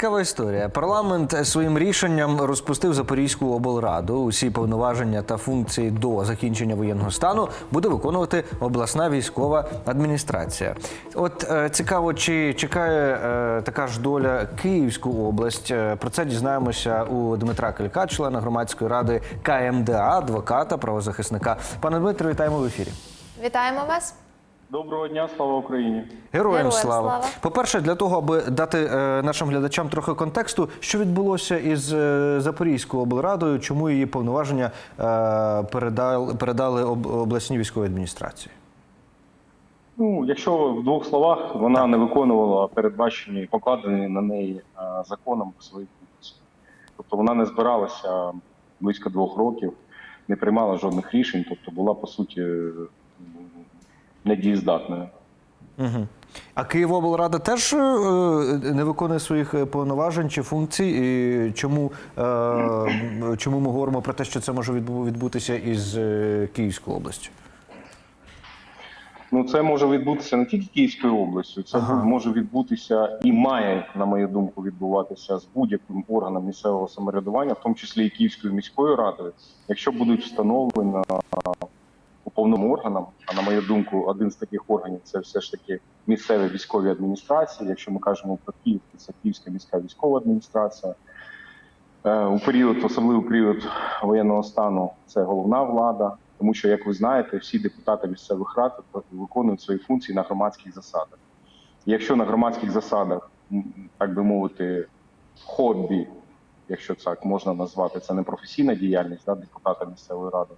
цікава історія. Парламент своїм рішенням розпустив Запорізьку облраду. Усі повноваження та функції до закінчення воєнного стану буде виконувати обласна військова адміністрація. От е, цікаво, чи чекає е, така ж доля Київську область. Е, Про це дізнаємося у Дмитра Калька, члена громадської ради КМДА, адвоката, правозахисника. Пане Дмитро, вітаємо в ефірі. Вітаємо вас. Доброго дня, слава Україні. Героям, Героям слава. слава. По-перше, для того, аби дати е, нашим глядачам трохи контексту, що відбулося із е, Запорізькою облрадою, чому її повноваження е, передали, передали об, обласній військовій адміністрації. Ну, якщо в двох словах вона не виконувала передбачені, покладені на неї е, законом свої функції. Тобто вона не збиралася близько двох років, не приймала жодних рішень, тобто була по суті е, недієздатною. Угу. А Києвоблрада теж е, не виконує своїх е, повноважень чи функцій. І чому, е, чому ми говоримо про те, що це може відбутися із е, Київською областю? Ну, це може відбутися не тільки Київською областю, це Ага. може відбутися і має, на мою думку, відбуватися з будь-яким органом місцевого самоврядування, в тому числі і Київською міською радою, якщо будуть встановлені уповним органам, а на мою думку, один з таких органів це все ж таки місцеві військові адміністрації. Якщо ми кажемо про Київ, то це Київська міська військова адміністрація. Е, У період, особливий період воєнного стану, це головна влада, тому що, як ви знаєте, всі депутати місцевих рад виконують свої функції на громадських засадах. Якщо на громадських засадах, так би мовити, хобі, якщо так можна назвати, це не професійна діяльність да, депутата місцевої ради.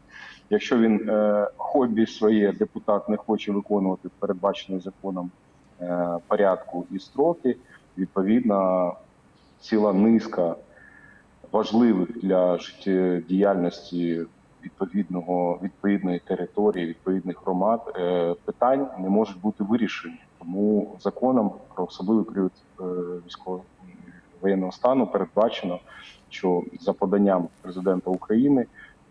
Якщо він е, хобі своє депутат не хоче виконувати передбачений законом е, порядку і строки, відповідно, ціла низка важливих для життєдіяльності відповідного відповідної території, відповідних громад е, питань не можуть бути вирішені. Тому законом про особливий період е, військового воєнного стану передбачено, що за поданням президента України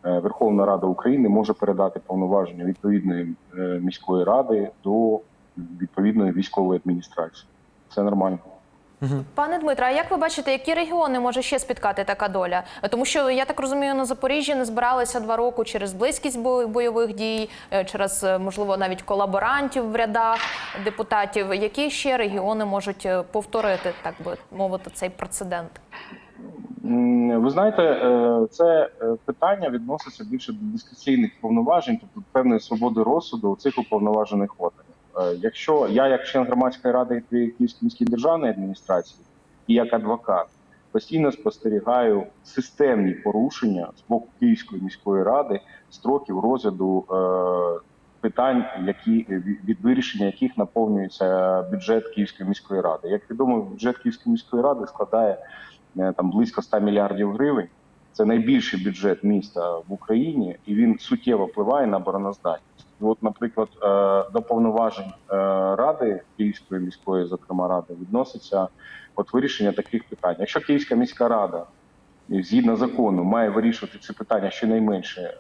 е, Верховна Рада України може передати повноваження відповідної е, міської ради до відповідної військової адміністрації. Це нормально. Пане Дмитро, а як ви бачите, які регіони може ще спіткати така доля? Тому що я так розумію, на Запоріжжі не збиралися два роки через близькість бойових дій, е, через е, можливо навіть колаборантів в рядах депутатів. Які ще регіони можуть е, повторити, так би мовити, цей прецедент? Ви знаєте, це питання відноситься більше до дискреційних повноважень, тобто певної свободи розсуду у цих уповноважених органів. Е, Якщо я, як член громадської ради при Київській міській державної адміністрації і як адвокат, постійно спостерігаю системні порушення з боку Київської міської ради строків розгляду е, питань, які від від вирішення яких наповнюється бюджет Київської міської ради. Як відомо, бюджет Київської міської ради складає е, там близько 100 мільярдів гривень. Це найбільший бюджет міста в Україні, і він суттєво впливає на обороноздатність. От, наприклад, е, до повноважень е, ради Київської міської, зокрема ради, відноситься от вирішення таких питань. Якщо Київська міська рада згідно закону має вирішувати ці питання щонайменше е,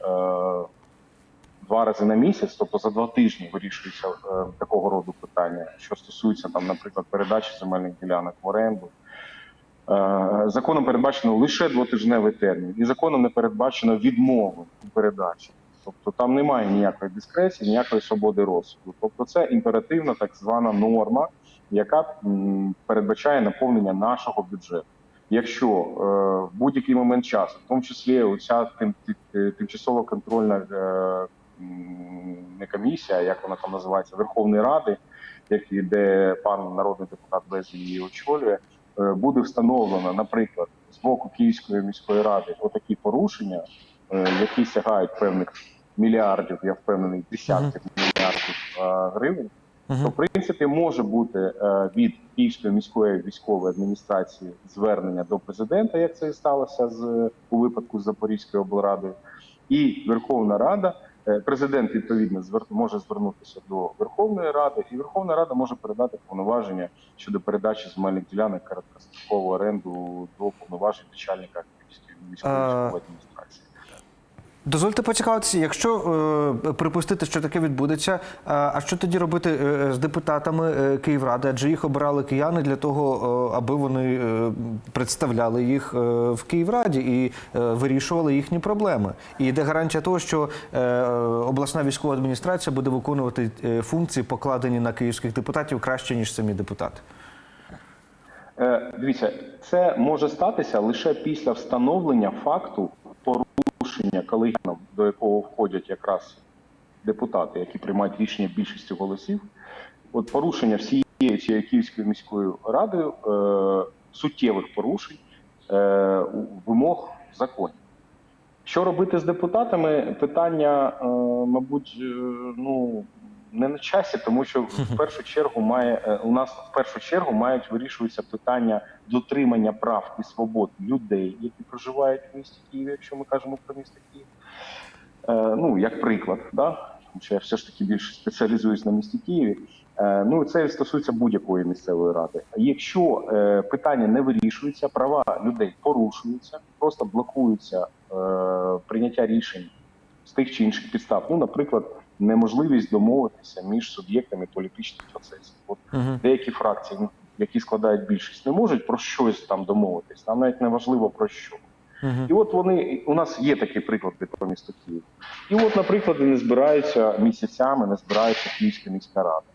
два рази на місяць, тобто за два тижні вирішується такого роду питання, що стосується там, наприклад, передачі земельних ділянок в оренду. Законом передбачено лише двотижневий термін, і законом не передбачено відмову у передачі. Тобто там немає ніякої дискреції, ніякої свободи розсуду. Тобто це імперативна так звана норма, яка передбачає наповнення нашого бюджету. Якщо е, в будь-який момент часу, в тому числі оця тим, ти- тимчасова контрольна е, не комісія, як вона там називається, Верховної Ради, як і- де пан народний депутат Без її очолює, е, буде встановлено, наприклад, з боку Київської міської ради отакі порушення, е, які сягають певних мільярдів, я впевнений, десятків мільярдів е, гривень, то в принципі може бути е, від Київської міської військової адміністрації звернення до президента, як це і сталося з у випадку з Запорізькою облрадою, і Верховна Рада. е, Президент відповідно може звернутися до Верховної Ради, і Верховна Рада може передати повноваження щодо передачі земельних ділянок короткострокову оренду до повноважень начальника Київської міської військової адміністрації. Дозвольте поцікавитися, якщо е, припустити, що таке відбудеться, а, а що тоді робити е, з депутатами е, Київради? Адже їх обирали кияни для того, е, аби вони е, представляли їх е, в Київраді і е, вирішували їхні проблеми. І де гарантія того, що е, обласна військова адміністрація буде виконувати е, функції, покладені на київських депутатів, краще ніж самі депутати? Е, Дивіться, це може статися лише після встановлення факту порушення колегіном, до якого входять якраз депутати, які приймають рішення більшістю голосів. От порушення всієї цієї Київської міської ради е, суттєвих порушень е, вимог законів. Що робити з депутатами? Питання, е, мабуть, е, ну не на часі, тому що в першу чергу має е, у нас в першу чергу мають вирішуватися питання дотримання прав і свобод людей, які проживають в місті Києві, якщо ми кажемо про місто Київ. Е, ну як приклад, да? що я все ж таки більше спеціалізуюсь на місті Києві. Е, ну це стосується будь-якої місцевої ради. Якщо е, питання не вирішується, права людей порушуються, просто блокуються е, прийняття рішень з тих чи інших підстав. Ну, наприклад, неможливість домовитися між суб'єктами політичних процесів. От Угу. деякі фракції, ну, які складають більшість, не можуть про щось там домовитись. Нам навіть не важливо про що. Угу. І от вони у нас є такі приклади про місто Київ. І от, наприклад, не збираються місяцями, не збирається Київська міська рада.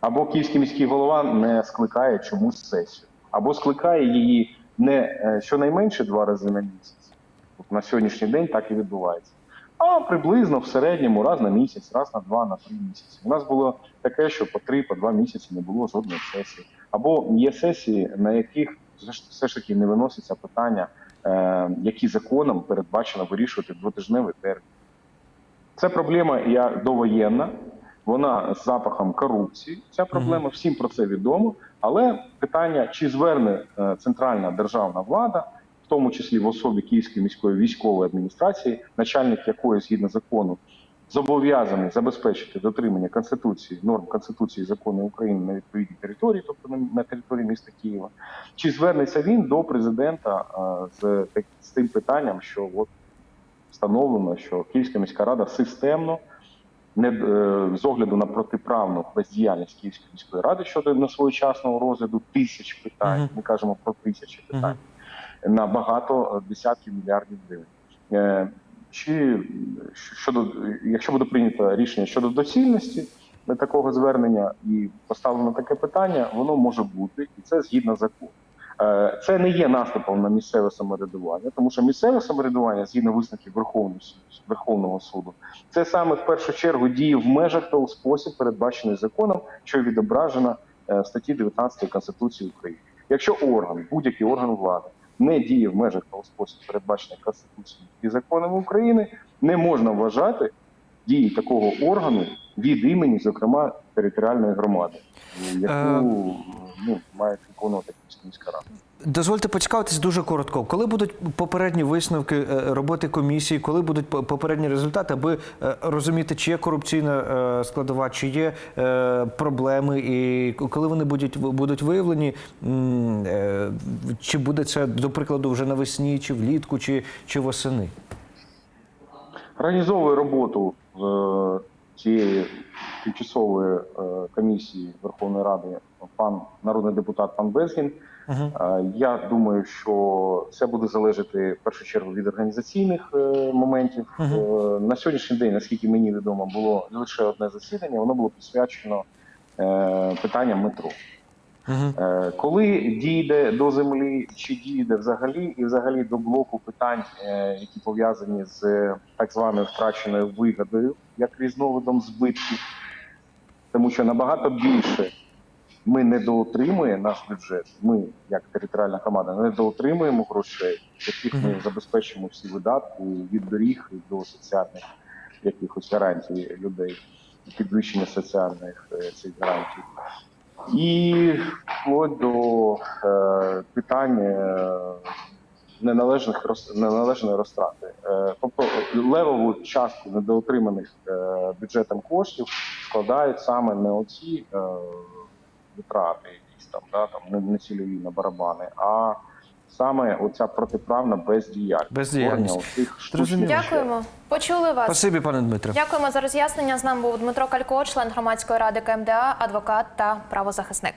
Або Київський міський голова не скликає чомусь сесію, або скликає її не е, щонайменше два рази на місяць. От на сьогоднішній день так і відбувається. А приблизно в середньому раз на місяць, раз на два, на три місяці. У нас було таке, що по три, по два місяці не було жодної сесії. Або є сесії, на яких все ж- таки не виноситься питання, е, які законом передбачено вирішувати двотижневий термін. Це проблема я довоєнна, вона з запахом корупції. Ця проблема всім про це відомо. Але питання, чи зверне е, центральна державна влада, тому числі в особі Київської міської військової адміністрації, начальник якої згідно закону зобов'язаний забезпечити дотримання конституції, норм конституції закону України на відповідній території, тобто на, території міста Києва, чи звернеться він до президента з, з тим питанням, що от встановлено, що Київська міська рада системно не е, з огляду на протиправну бездіяльність Київської міської ради щодо несвоєчасного розгляду тисяч питань. Мгм. Ми кажемо про тисячі питань на багато е, десятків мільярдів гривень. Е, Чи щодо, якщо буде прийнято рішення щодо доцільності такого звернення і поставлено таке питання, воно може бути, і це згідно закону. Е, Це не є наступом на місцеве самоврядування, тому що місцеве самоврядування, згідно висновків Верховного Верховного суду, це саме в першу чергу діє в межах того спосіб, передбачений законом, що відображено е, в статті 19 Конституції України. Якщо орган, будь-який орган влади не діє в межах того спосіб, передбачених Конституцією і законами України, не можна вважати дії такого органу від імені, зокрема, територіальної громади, яку Е. ну, має виконувати міська рада. Дозвольте поцікавитись дуже коротко. Коли будуть попередні висновки е, роботи комісії, коли будуть по- попередні результати, аби е, розуміти, чи є корупційна складова, чи є проблеми, і коли вони будуть будуть виявлені, чи буде це до прикладу вже навесні, чи влітку, чи, чи восени? Організовує роботу цієї тимчасової е, комісії Верховної Ради пан народний депутат пан Безгін. Угу. Е, Я думаю, що це буде залежати в першу чергу від організаційних е, моментів. Е, На сьогоднішній день, наскільки мені відомо, було лише одне засідання. Воно було присвячено питанням метро. Угу. Коли дійде до землі, чи дійде взагалі, і взагалі до блоку питань, е, які пов'язані з так званою втраченою вигодою, як різновидом збитків, тому що набагато більше ми недоотримуємо наш бюджет. Ми, як територіальна громада, недоотримуємо грошей, яких ми забезпечимо всі видатки від доріг до соціальних якихось гарантій людей, підвищення соціальних е, цих гарантій. І вплоть до е, питань е, неналежних неналежної розтрати. Е, тобто левову частку недоотриманих е, бюджетом коштів складають саме не оці е, витрати, якісь там, да, там не, не цільові на барабани, а саме оця протиправна бездіяльність. Бездіяльність. Дякуємо. Почули вас. Спасибі, пане Дмитре. Дякуємо за роз'яснення. З нами був Дмитро Калько, член громадської ради КМДА, адвокат та правозахисник.